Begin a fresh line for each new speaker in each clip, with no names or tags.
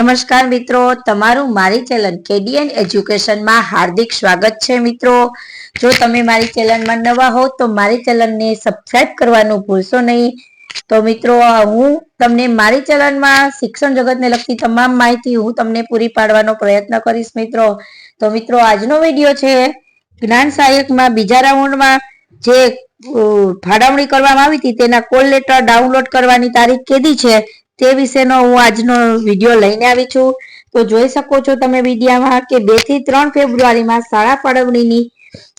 નમસ્કાર મિત્રો, તમારું મારી ચેનલ કેડીએન એજ્યુકેશનમાં હાર્દિક સ્વાગત છે મિત્રો. જો તમે મારી ચેનલમાં નવા હો, તો મારી ચેનલને સબસ્ક્રાઇબ કરવાનું ભૂલશો નહીં. તો મિત્રો, હું તમને મારી ચેનલમાં શિક્ષણ જગતને લગતી તમામ માહિતી હું તમને પૂરી પાડવાનો પ્રયત્ન કરીશ મિત્રો. તો મિત્રો, આજનો વીડિયો છે જ્ઞાન સહાયકમાં બીજા રાઉન્ડમાં જે ફાળવણી કરવામાં આવી હતી, તેના કોલ લેટર ડાઉનલોડ કરવાની તારીખ કેદી છે. તે વિશેનો હું આજનો વીડિયો લઈને આવી છું. તો જોઈ શકો છો તમે વિડીયામાં કે બેથી ત્રણ ફેબ્રુઆરીમાં શાળા ફાળવણીની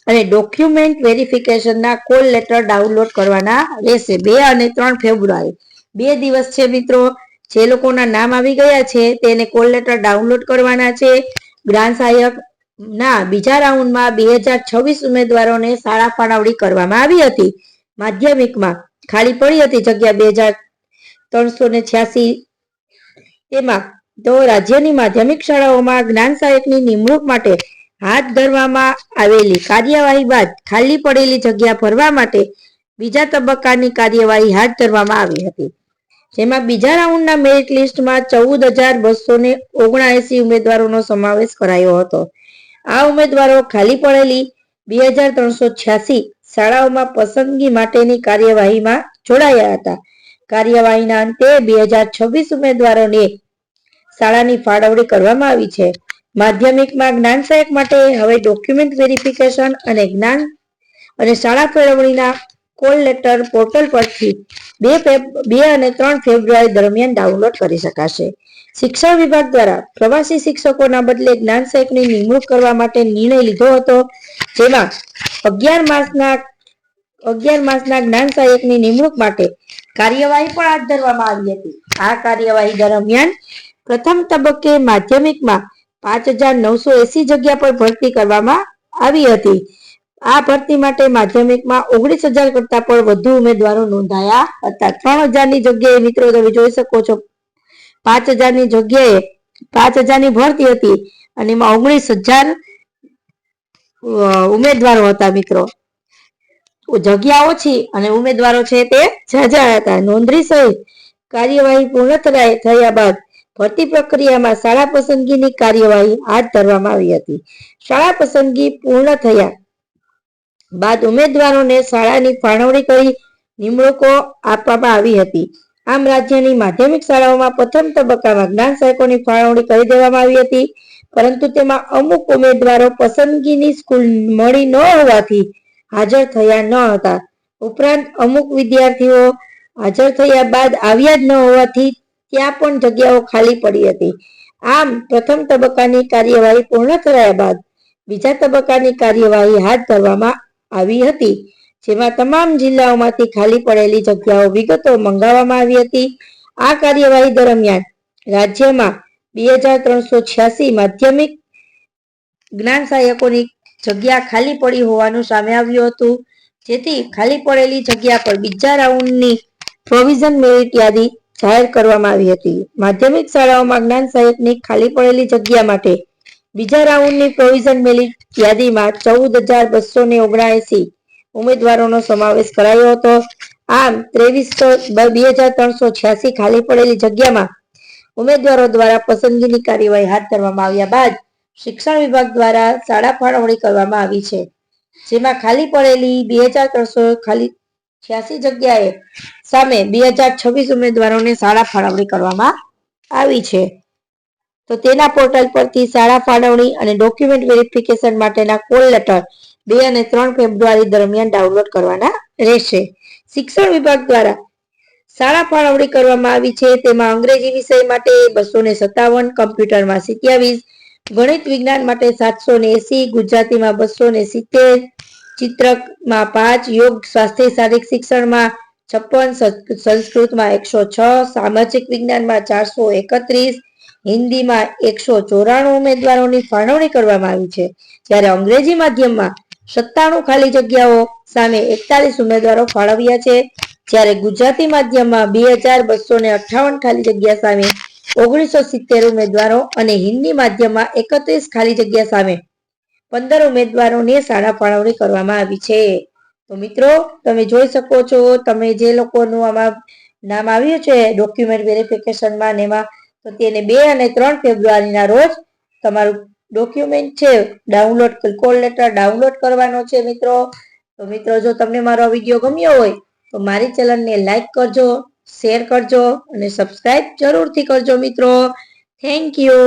અને ડોક્યુમેન્ટ વેરિફિકેશનના કોલ લેટર ડાઉનલોડ કરવાના રહેશે બે અને ત્રણ ફેબ્રુઆરી. બે દિવસ છે મિત્રો. જે લોકોના નામ આવી ગયા છે તેને કોલ લેટર ડાઉનલોડ કરવાના છે. ગ્રાન્ડ સહાયક ના બીજા રાઉન્ડમાં બે હજાર છવ્વીસ ઉમેદવારોને શાળા ફાળવણી કરવામાં આવી હતી. માધ્યમિકમાં ખાલી પડી હતી જગ્યા બે હજાર ત્રણસો ને છ્યાસી એમાં તો રાજ્યની માધ્યમિક શાળાઓમાં જ્ઞાન સહાયકની નિમણૂક માટે હાથ ધરવામાં આવેલી કાર્યવાહી બાદ ખાલી પડેલી જગ્યા ભરવા માટે બીજા તબક્કાની કાર્યવાહી હાથ ધરવામાં આવી હતી. જેમાં બીજા રાઉન્ડના મેરિટ લિસ્ટમાં ચૌદ હજાર બસો ને ઓગણએસી ઉમેદવારોનો સમાવેશ કરાયો હતો. આ ઉમેદવારો ખાલી પડેલી બે હજાર ત્રણસો છ્યાસી શાળાઓમાં પસંદગી માટેની કાર્યવાહીમાં જોડાયા હતા. કાર્યવાહીના અંતે બે હજાર છવ્વીસ ઉમેદવારોને શાળાની ફાળવણી કરવામાં આવી છે. માધ્યમિકમાં જ્ઞાન સહાયક માટે હવે ડોક્યુમેન્ટ વેરિફિકેશન અને જ્ઞાન અને શાળા ફેળવણીના કોલ લેટર પોર્ટલ પરથી બે બે અને ત્રણ ફેબ્રુઆરી દરમિયાન ડાઉનલોડ કરી શકાશે. શિક્ષણ વિભાગ દ્વારા પ્રવાસી શિક્ષકોના બદલે જ્ઞાન સહાયકની નિમણૂક કરવા માટે નિર્ણય લીધો હતો, જેમાં અગિયાર માસના અગિયાર માસના જ્ઞાન સહાયકની નિમણૂક માટે કાર્યવાહી પણ હાથ ધરવામાં આવી હતી. આ કાર્યવાહી દરમિયાન પ્રથમ તબક્કે માધ્યમિકમાં પાંચ હજાર નવસો એસી જગ્યા પર ભરતી કરવામાં આવી હતી. આ ભરતી માટે માધ્યમિકમાં ઓગણીસ હજાર કરતા પણ વધુ ઉમેદવારો નોંધાયા હતા. ત્રણ હજારની જગ્યાએ મિત્રો તમે જોઈ શકો છો. પાંચ હજારની જગ્યાએ પાંચ હજારની ભરતી હતી અને એમાં ઓગણીસ હજાર ઉમેદવારો હતા મિત્રો. જગ્યા ઓછી અને ઉમેદવારો છે તે ઝાઝા હતા. નોંધણી સહિત કાર્યવાહી પૂર્ણ થયા બાદ ભરતી પ્રક્રિયામાં શાળા પસંદગીની કાર્યવાહી હાથ ધરવામાં આવી હતી. શાળા પસંદગી પૂર્ણ થયા બાદ ઉમેદવારોને શાળાની ફાળવણી કરી નિમણૂકો આપવામાં આવી હતી. આમ રાજ્યની માધ્યમિક શાળાઓમાં પ્રથમ તબક્કામાં જ્ઞાન સહાયકોની ફાળવણી કરી દેવામાં આવી હતી. પરંતુ તેમાં અમુક ઉમેદવારો પસંદગીની સ્કૂલ મળી ન હોવાથી હાજર થયા ન હતા. ઉપરાંત અમુક વિદ્યાર્થીઓ હાજર થયા બાદ આવ્યા જ ન હોવાથી ત્યાં પણ જગ્યાઓ ખાલી પડી હતી. આમ પ્રથમ તબક્કાની કાર્યવાહી પૂર્ણ કરાયા બાદ બીજા તબક્કાની કાર્યવાહી હાથ ધરવામાં આવી હતી, જેમાં તમામ જિલ્લાઓમાંથી ખાલી પડેલી જગ્યાઓ વિગતો મંગાવવામાં આવી હતી. આ કાર્યવાહી દરમિયાન રાજ્યમાં બે હજાર ત્રણસો છ્યાસી માધ્યમિક જ્ઞાન સહાયકોની જગ્યા ખાલી પડી હોવાનું સામે આવ્યું હતું. જેથી ખાલી પડેલી જગ્યા પર બીજા રાઉન્ડની પ્રોવિઝન મેરિટ યાદી જાહેર કરવામાં આવી હતી. માધ્યમિક શાળાઓમાં જ્ઞાન સહાયકની ખાલી પડેલી જગ્યા માટે બીજા રાઉન્ડની પ્રોવિઝન મેરિટ યાદીમાં ચૌદ હજાર બસો ને ઓગણએસી ઉમેદવારોનો સમાવેશ કરાયો હતો. આમ ત્રેવીસો બે હજાર ત્રણસો છ્યાસી ખાલી પડેલી જગ્યામાં ઉમેદવારો દ્વારા પસંદગીની કાર્યવાહી હાથ ધરવામાં આવ્યા બાદ શિક્ષણ વિભાગ દ્વારા શાળા ફાળવણી કરવામાં આવી છે. જેમાં ખાલી પડેલી બે હજાર ત્રણસો ખાલી છ્યાસી જગ્યાએ સામે બે હજાર છવ્વીસ ઉમેદવારોને શાળા ફાળવણી કરવામાં આવી છે. તો તેના પોર્ટલ પરથી શાળા ફાળવણી અને ડોક્યુમેન્ટ વેરિફિકેશન માટેના કોલ લેટર બે અને ત્રણ ફેબ્રુઆરી દરમિયાન ડાઉનલોડ કરવાના રહેશે. શિક્ષણ વિભાગ દ્વારા શાળા ફાળવણી કરવામાં આવી છે. તેમાં અંગ્રેજી વિષય માટે બસો ને સત્તાવન કમ્પ્યુટરમાં સિત્યાવીસ ગણિત વિજ્ઞાન માટે સાતસો ને એસી, ગુજરાતીમાં બસો ને સિત્તેર, ચિત્રકમાં પાંચ, યોગ, સ્વાસ્થ્ય, શારીરિક શિક્ષણમાં છપ્પન સંસ્કૃતમાં એકસો છ, સામાજિક વિજ્ઞાનમાં ચારસો એકત્રીસ, હિન્દીમાં એકસો ચોરાણું ઉમેદવારોની ફાળવણી કરવામાં આવી છે. જ્યારે અંગ્રેજી માધ્યમમાં સત્તાણું ખાલી જગ્યાઓ સામે એકતાલીસ ઉમેદવારો ફાળવ્યા છે. જ્યારે ગુજરાતી માધ્યમમાં બે હજાર બસો ને અઠાવન ખાલી જગ્યા સામે ઓગણીસો સિત્તેર ઉમેદવારો અને હિન્દી માધ્યમમાં એકત્રીસ ખાલી જગ્યા સામે પંદર ઉમેદવારોને શાળા ફાળવણી કરવામાં આવી છે. તો મિત્રો, તમે જોઈ શકો છો, તમે જે લોકોનું આમાં નામ આવ્યું છે ડોક્યુમેન્ટ વેરિફિકેશનમાં ને એમાં, તો તેને બે અને ત્રણ ફેબ્રુઆરીના રોજ તમારું ડોક્યુમેન્ટ છે ડાઉનલોડ કોલ લેટર ડાઉનલોડ કરવાનો છે મિત્રો. તો મિત્રો, જો તમને મારો વીડિયો ગમ્યો હોય, તો મારી ચેનલને લાઈક કરજો. શેર કરજો અને સબસ્ક્રાઇબ જરૂરથી કરજો મિત્રો. Thank you